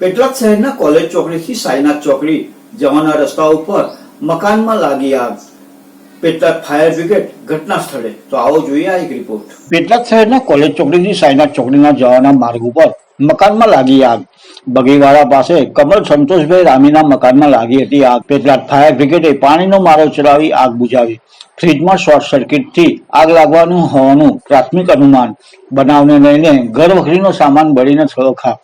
पेटलाद शहर न कॉलेज चौकड़ी साइना चौकड़ी जवा रस्ता मकान मा लागी પેટલાદ ફાયર બ્રિગેડ ઘટના સ્થળે તો આવો જોઈએ આ એક રિપોર્ટ પેટલાદ શહેરના કોલેજ ચોકડીથી સાઈનાથ ચોકડીના જવાના માર્ગ ઉપર મકાનમાં લાગી આગ. બગીવાડા પાસે કમલ સંતોષભાઈ રામીના મકાનમાં લાગી હતી આગ. પેટલાદ ફાયર બ્રિગેડે પાણીનો મારો ચલાવી આગ બુઝાવી ફ્રીજમાં શોર્ટ સર્કિટથી આગ લાગવાનું હોવાનું પ્રાથમિક અનુમાન. બનાવને લઈને ઘર વખરીનો સામાન બળીને થયો ખાક.